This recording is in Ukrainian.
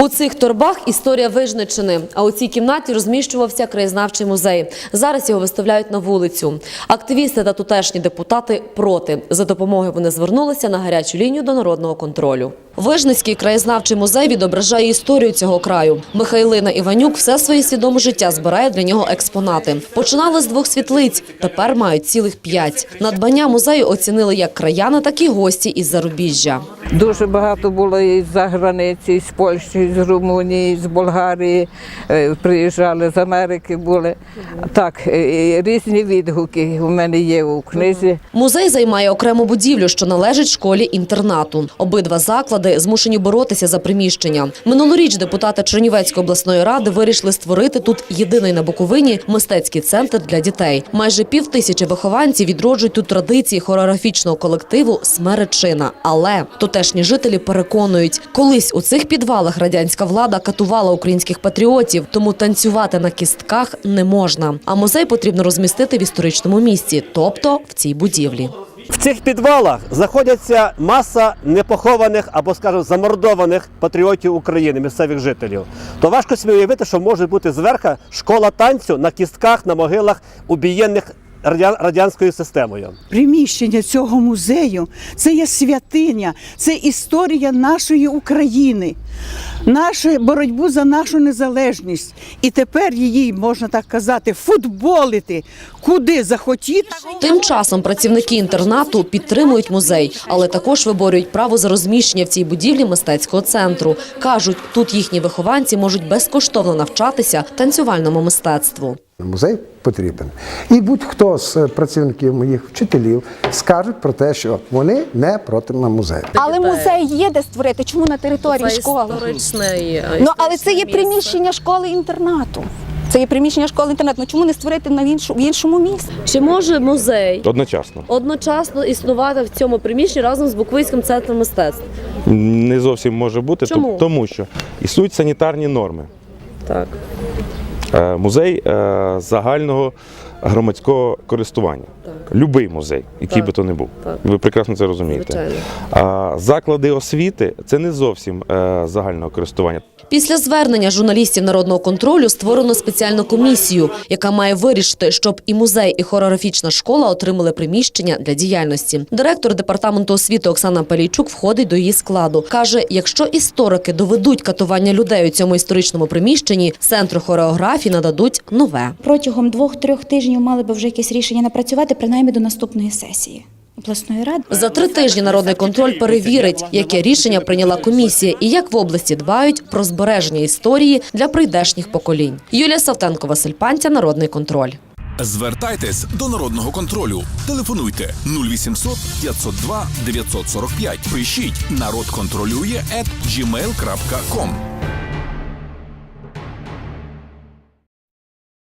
У цих торбах історія Вижничини. А у цій кімнаті розміщувався краєзнавчий музей. Зараз його виставляють на вулицю. Активісти та тутешні депутати проти. За допомогою вони звернулися на гарячу лінію до народного контролю. Вижницький краєзнавчий музей відображає історію цього краю. Михайлина Іванюк все своє свідоме життя збирає для нього експонати. Починали з двох світлиць, тепер мають цілих п'ять. Надбання музею оцінили як краяни, так і гості із зарубіжжя. Дуже багато було і з-за границі, з Польщі, з Румунії, з Болгарії. е, Приїжджали з Америки були. Так, е, різні відгуки у мене є у книзі. Музей займає окрему будівлю, що належить школі-інтернату. Обидва заклади змушені боротися за приміщення. Минулоріч депутати Чернівецької обласної ради вирішили створити тут єдиний на Буковині мистецький центр для дітей. Майже пів тисячі вихованців відроджують тут традиції хореографічного колективу Смеречина. Але тутешні жителі переконують, колись у цих підвалах радянська влада катувала українських патріотів, тому танцювати на кістках не можна. А музей потрібно розмістити в історичному місці, тобто в цій будівлі. В цих підвалах знаходяться маса непохованих або, скажімо, замордованих патріотів України, місцевих жителів. То важко собі уявити, що може бути зверху школа танцю на кістках, на могилах убієнних радянською системою. приміщення цього музею це є святиня, це історія нашої України, нашу боротьбу за нашу незалежність. І тепер її, можна так казати, футболити куди захотіти. Тим часом працівники інтернату підтримують музей, але також виборюють право за розміщення в цій будівлі мистецького центру. кажуть, тут їхні вихованці можуть безкоштовно навчатися танцювальному мистецтву. Музей потрібен. І будь-хто з працівників моїх вчителів скажуть про те, що вони не проти на музею. Але музей є де створити. Чому на території школи? Ну але це є приміщення школи-інтернату. Це є приміщення школи-інтернату. Ну чому не створити на іншу, в іншому місці? Чи може музей Одночасно. одночасно існувати в цьому приміщенні разом з Буковинським центром мистецтв? Не зовсім може бути, Чому? тому що існують санітарні норми. Так. Е, Музей е, загального громадського користування. Любий музей, який Так. би то не був. Так. Ви прекрасно це розумієте. Звичайно. Заклади освіти це не зовсім е, загального користування. Після звернення журналістів народного контролю створено спеціальну комісію, яка має вирішити, щоб і музей, і хореографічна школа отримали приміщення для діяльності. Директор департаменту освіти Оксана Палійчук входить до її складу. каже: якщо історики доведуть катування людей у цьому історичному приміщенні, центру хореографії нададуть нове. протягом двох-трьох тижнів мали би вже якесь рішення напрацювати, принаймні до наступної сесії обласної ради. За три тижні народний контроль перевірить, яке рішення прийняла комісія і як в області дбають про збереження історії для прийдешніх поколінь. Юлія Савтенко, Василь Пантя, Народний контроль. Звертайтесь до народного контролю. Телефонуйте 0800 502 945. Пишіть народ контролює at gmail.com.